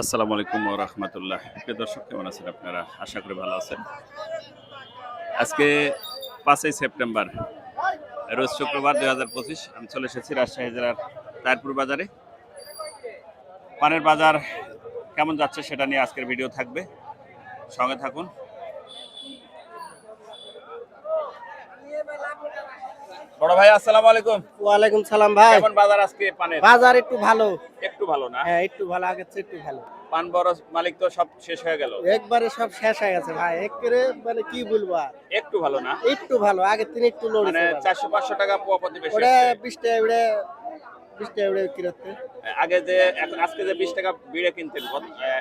আসসালামু আলাইকুম রহমতুল্লাহ। প্রিয় দর্শক, কেমন আছেন আপনারা? আশা করি ভালো আছেন। আজকে পাঁচই সেপ্টেম্বর, রোজ শুক্রবার দুই হাজার পঁচিশ, আমি চলে এসেছি রাজশাহী জেলার তারপুর বাজারে। পানের বাজার কেমন যাচ্ছে সেটা নিয়ে আজকের ভিডিও থাকবে। সঙ্গে থাকুন। বড় ভাই আসসালামু আলাইকুম। ওয়ালাইকুম সালাম ভাই। কেমন বাজার আজকে পানের? বাজার একটু ভালো। একটু ভালো না? হ্যাঁ একটু ভালো আগের চেয়ে একটু ভালো। পান বড় মালিক তো সব শেষ হয়ে গেল। একবারে সব শেষ হয়ে গেছে ভাই একেবারে মানে কি বলব আর। একটু ভালো না? একটু ভালো আগের দিন একটু মানে লড়েছে চারশো পাঁচশো টাকা পোয়া প্রতি বেশি ওটা হচ্ছে। বিশ টাকা উড়ে বিশ টাকা উড়ে বিক্রি হচ্ছে আগে যে এখন আজকে যে বিশ টাকা বিড়ে কিনতেন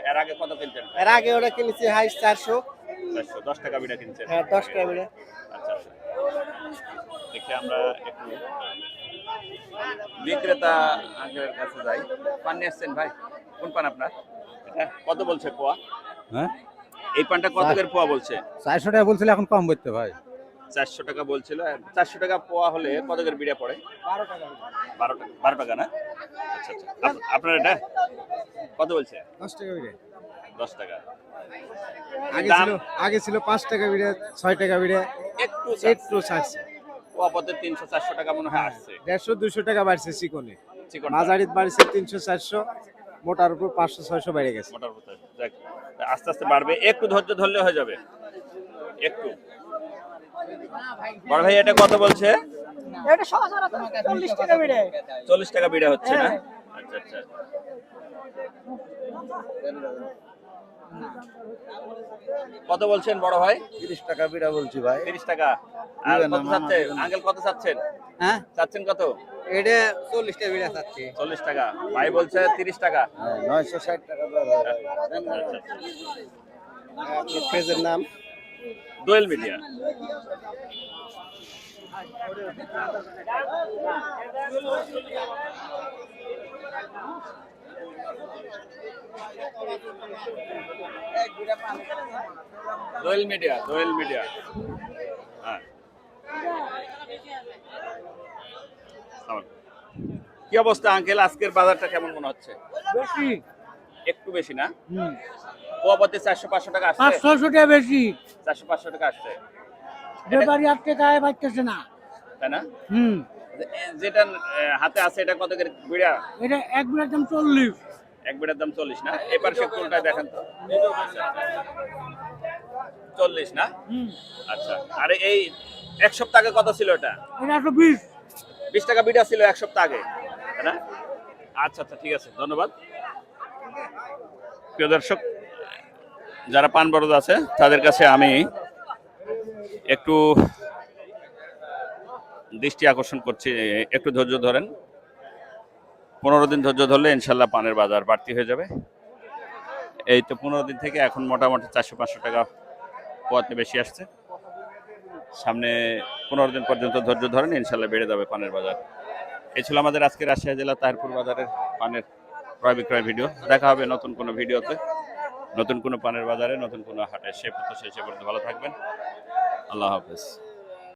এর আগে কত কিনতেন? এর আগে ওটা কিনেছি হাইস চারশো। চারশো দশ টাকা বিড়ে কিনছেন। হ্যাঁ দশ টাকা উড়ে আচ্ছা আচ্ছা। দেখি আমরা একটু বিক্রেতা আগের কাছে যাই। পান নিয়ে আসছেন ভাই কোন পান আপনার? এটা কত বলছে পোয়া? হ্যাঁ? এই পানটা কত করে পোয়া বলছে? চারশো টাকা বলছিল এখন কম করতে ভাই চারশো টাকা বলছিল চারশো টাকা পোয়া হলে কত করে বিড়ে পড়ে? বারো টাকা বারো টাকা বারো টাকা না? আচ্ছা আচ্ছা। আপনার এটা কত বলছে? দশ টাকা বিড়ে। দশ টাকা। আগে ছিল আগে ছিল পাঁচ টাকা বিড়ে ছয় টাকা বিড়ে একটু একটু ছাড়ছে পোয়াপথে তিনশো চারশো টাকা মনে হয় আসছে। দেড়শো দুশো টাকা বাড়ছে চিকনে। চিকনটা। মাঝারিত বাড়ছে তিনশো চারশো মোটার উপর পাঁচশো ছয়শো বেড়ে গেছে। মোটার উপর আস্তে আস্তে বাড়বে। একটু ধৈর্য ধরলে হয়ে যাবে। একটু। বড় ভাই এটা কত বলছে? এটা চল্লিশ টাকা উড়ে চল্লিশ টাকা বিড়া হচ্ছে না? আচ্ছা আচ্ছা। কত বলছেন বড় ভাই? তিরিশ টাকা বিড়া বলছি ভাই। তিরিশ টাকা। আর কত মামা, চাচ্ছে? দিবেন আঙ্কেল কত চাচ্ছেন? হ্যাঁ? চাচ্ছেন কত? এটা চল্লিশ টাকা উড়ে চাচ্ছি। চল্লিশ টাকা। ভাই বলছে তিরিশ টাকা। নয়শো ষাট টাকা। আপনার পেজের নাম? Doel media. Doel media Doel media. হ্যাঁ। কি অবস্থা আঙ্কেল? আজকের বাজারটা কেমন মনে হচ্ছে? বেশি। একটু বেশি না? পোয়াপতি চারশো পাঁচশো টাকা আসছে। ছয়শো টাকা বেশি। চারশো পাঁচশো টাকা আসছে। ব্যাপারী আটকে গায়ে পাইতেছে না। তাই না? হুম। যেটা হাতে আছে এটা কত করে বিড়া? এটা এক বিরাট দাম চল্লিশ। এক বিড়ার দাম চল্লিশ না? এবার সে কোনটায় দেখেন তো। চল্লিশ না? আচ্ছা আরে এই এক সপ্তাহ আগে কত ছিল এটা? একশো বিশ। বিশ টাকা বিড়া ছিল এক সপ্তাহ আগে না? আচ্ছা আচ্ছা ঠিক আছে ধন্যবাদ। প্রিয় দর্শক যারা পান বরদ আছে তাদের কাছে আমি একটু দৃষ্টি আকর্ষণ করছি একটু ধৈর্য ধরেন। পনেরো দিন ধৈর্য ধরলে ইনশাল্লাহ পানের বাজার বাড়তি হয়ে যাবে। এই তো পনেরো দিন থেকে এখন মোটামুটি চারশো পাঁচশো টাকা পোয়াতে বেশি আসছে। সামনে পনেরো দিন পর্যন্ত ধৈর্য ধরেন, ইনশাল্লাহ বেড়ে যাবে পানের বাজার। এই ছিল আমাদের আজকে রাজশাহী জেলা তাহিরপুর বাজারের পানের ক্রয় বিক্রয় ভিডিও। দেখা হবে নতুন কোনো ভিডিওতে। নতুন কোনো পানের বাজারে, নতুন কোনো হাটে। সে পর্যন্ত সে পর্যন্ত ভালো থাকবেন। আল্লাহ হাফেজ।